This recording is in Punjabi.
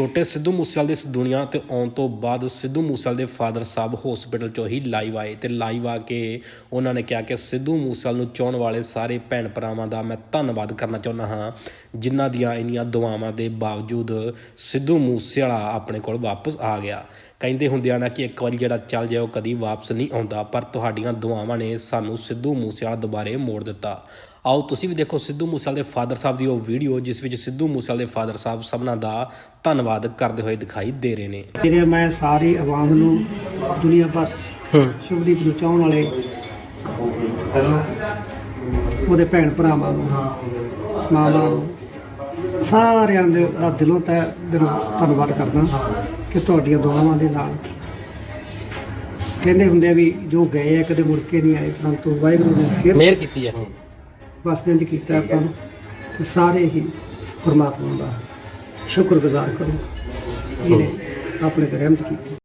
ਛੋਟੇ ਸਿੱਧੂ ਮੂਸੇਵਾਲੇ ਦੀ ਇਸ ਦੁਨੀਆ ਤੇ ਆਉਣ ਤੋਂ ਬਾਅਦ ਸਿੱਧੂ ਮੂਸੇਵਾਲੇ ਦੇ ਫਾਦਰ ਸਾਹਿਬ ਹਸਪੀਟਲ ਚੋਂ ਹੀ ਲਾਈਵ ਆਏ ਤੇ ਲਾਈਵ ਆ ਕੇ ਉਹਨਾਂ ਨੇ ਕਿਹਾ ਕਿ ਸਿੱਧੂ ਮੂਸੇਵਾਲੇ ਨੂੰ ਚਾਹਣ ਵਾਲੇ ਸਾਰੇ ਭੈਣ ਭਰਾਵਾਂ ਦਾ ਮੈਂ ਧੰਨਵਾਦ ਕਰਨਾ ਚਾਹੁੰਦਾ ਹਾਂ, ਜਿਨ੍ਹਾਂ ਦੀਆਂ ਇੰਨੀਆਂ ਦੁਆਵਾਂ ਦੇ ਬਾਵਜੂਦ ਸਿੱਧੂ ਮੂਸੇਵਾਲਾ ਆਪਣੇ ਕੋਲ ਵਾਪਸ ਆ ਗਿਆ। ਕਹਿੰਦੇ ਹੁੰਦਿਆਂ ਨਾ ਕਿ ਇੱਕ ਵਾਰੀ ਜਿਹੜਾ ਚੱਲ ਜਾਏ, ਉਹ ਕਦੀ ਵਾਪਸ ਨਹੀਂ ਆਉਂਦਾ, ਪਰ ਤੁਹਾਡੀਆਂ ਦੁਆਵਾਂ ਨੇ ਸਾਨੂੰ ਸਿੱਧੂ ਮੂਸੇਵਾਲਾ ਦੁਬਾਰੇ ਮੋੜ ਦਿੱਤਾ। ਆਓ ਤੁਸੀਂ ਵੀ ਦੇਖੋ ਸਿੱਧੂ ਮੂਸੇਵਾਲੇ ਦੇ ਫਾਦਰ ਸਾਹਿਬ ਦੀ ਉਹ ਵੀਡੀਓ ਜਿਸ ਵਿੱਚ ਸਿੱਧੂ ਮੂਸੇਵਾਲੇ ਦੇ ਫਾਦਰ ਸਾਹਿਬ ਸਭਨਾਂ ਦਾ ਧੰਨਵਾਦ ਕਰਦੇ ਹੋਏ ਦਿਖਾਈ ਦੇ ਰਹੇ ਨੇ। ਜਿਹੜੇ ਮੈਂ ਸਾਰੀ ਆਵਾਮ ਨੂੰ ਦੁਨੀਆ ਭਰ ਸ਼ੁਭਦੀਪ ਨੂੰ ਚਾਹਣ ਵਾਲੇ ਉਹਦੇ ਭੈਣ ਭਰਾਵਾਂ ਨੂੰ ਮਾਵਾਂ ਨੂੰ ਸਾਰਿਆਂ ਦੇ ਦਿਲੋਂ ਤੈ ਦਿਲੋਂ ਧੰਨਵਾਦ ਕਰਦਾ ਕਿ ਤੁਹਾਡੀਆਂ ਦੁਆਵਾਂ ਦੇ ਨਾਲ ਕਹਿੰਦੇ ਹੁੰਦੇ ਆ ਵੀ ਜੋ ਗਏ ਆ ਕਦੇ ਮੁੜ ਕੇ ਨਹੀਂ ਆਏ ਪਰੰਤੂ ਵਾਹਿਗੁਰੂ ਨੇ ਮਿਹਰ ਕੀਤੀ ਹੈ। ਦਿਨ ਕੀਤਾ ਆਪਾਂ ਤੇ ਸਾਰੇ ਹੀ ਪਰਮਾਤਮਾ ਦਾ ਸ਼ੁਕਰਗੁਜ਼ਾਰ ਕਰੋ। ਜਿਹਨੇ ਆਪਣੇ ਤੇ ਰਹਿਮਤ ਕੀਤੀ।